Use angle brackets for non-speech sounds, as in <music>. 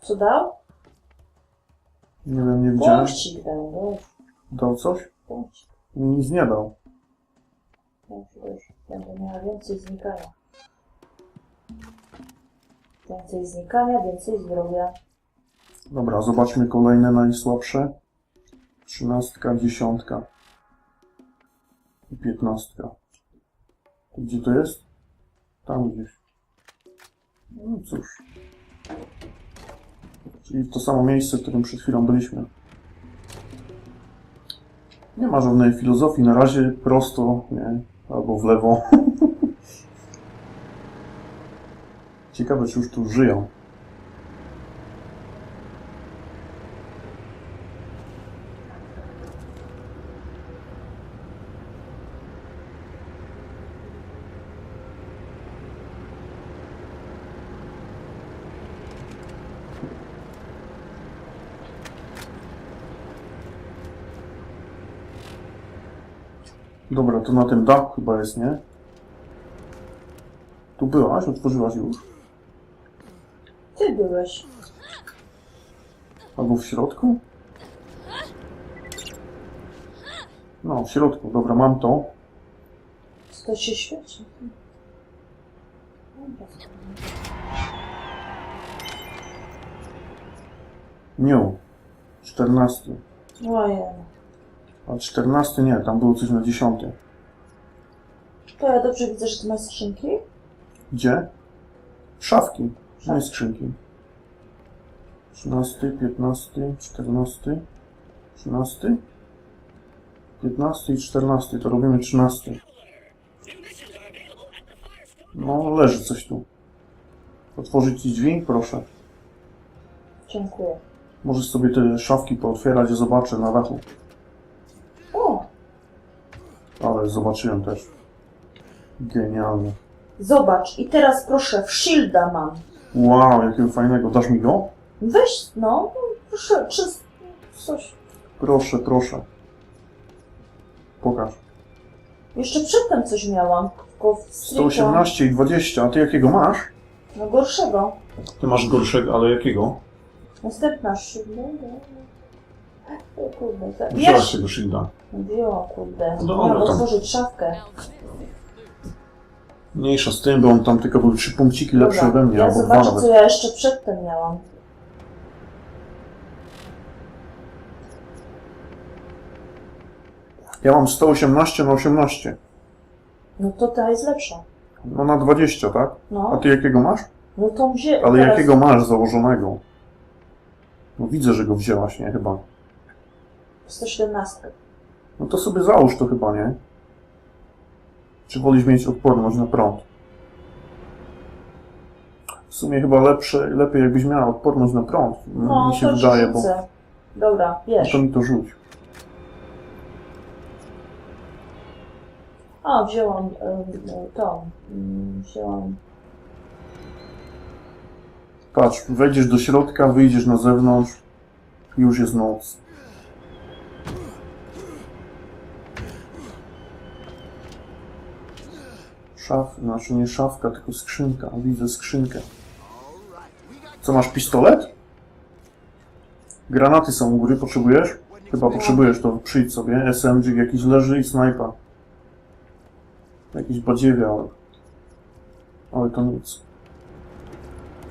Co dał? Nie wiem, nie widziałem. Punkcik dał, dobrze. Dał coś? Punkcik. Nic nie dał. Dobrze, dobrze. Będę miała więcej znikania. Więcej znikania, więcej zdrowia. Dobra, zobaczmy kolejne najsłabsze. Trzynastka, dziesiątka. I piętnastka. Gdzie to jest? Tam gdzieś. No cóż. Czyli to samo miejsce, w którym przed chwilą byliśmy. Nie ma żadnej filozofii. Na razie prosto, nie? Albo w lewo. <laughs> Ciekawe, czy już tu żyją. Dobra, to na tym dachu chyba jest, nie? Tu byłaś? Otworzyłaś już? Ty byłeś. Albo w środku? No, w środku. Dobra, mam to. To się świeci. New. 14. Ojej. A 14 nie, tam było coś na 10. To ja dobrze widzę, że ty masz skrzynki? Gdzie? Szafki, nie skrzynki. 13, 15, 14, 13, 15 i 14, to robimy 13. No, leży coś tu. Otworzyć ci drzwi? Proszę. Dziękuję. Możesz sobie te szafki pootwierać, ja zobaczę na dachu. Ale zobaczyłem też. Genialnie. zobacz. I teraz proszę, w shielda mam. Wow, jakiego fajnego. Dasz mi go? Weź, no, proszę, czy coś. Proszę, proszę. Pokaż. Jeszcze przedtem coś miałam, tylko w stricte 118 i 20, a ty jakiego masz? No gorszego. Ty masz gorszego, ale jakiego? Następna shielda. O kurde, za- Wziąłeś tego shielda. wzięła, kurde. No dobra, Miałam tam. otworzyć szafkę. Mniejsza z tym, bo on tam tylko były trzy punkciki lepsze Dobra, ode mnie, Ja albo dwa zobaczę, nawet. co ja jeszcze przedtem miałam. Ja mam 118 na 18. No to ta jest lepsza. No na 20, tak? A No, ty jakiego masz? no to wzię... Ale teraz jakiego masz założonego? No widzę, że go wzięłaś, nie? Chyba. 117. No to sobie załóż to chyba, nie? Czy wolisz mieć odporność na prąd? W sumie chyba lepsze, lepiej jakbyś miała odporność na prąd. No, mi się to wydaje, bo rzucę. Dobra, no wiesz. to mi to rzuć. A, wzięłam y, y, tą. y, wzięłam... Patrz, wejdziesz do środka, wyjdziesz na zewnątrz i już jest noc. Szaf, znaczy nie szafka, tylko skrzynka. Widzę skrzynkę. Co, masz pistolet? Granaty są u góry, potrzebujesz? Chyba potrzebujesz, to przyjdź sobie. SMG jakiś leży i snajpa. Jakiś badziewia, ale... Ale to nic.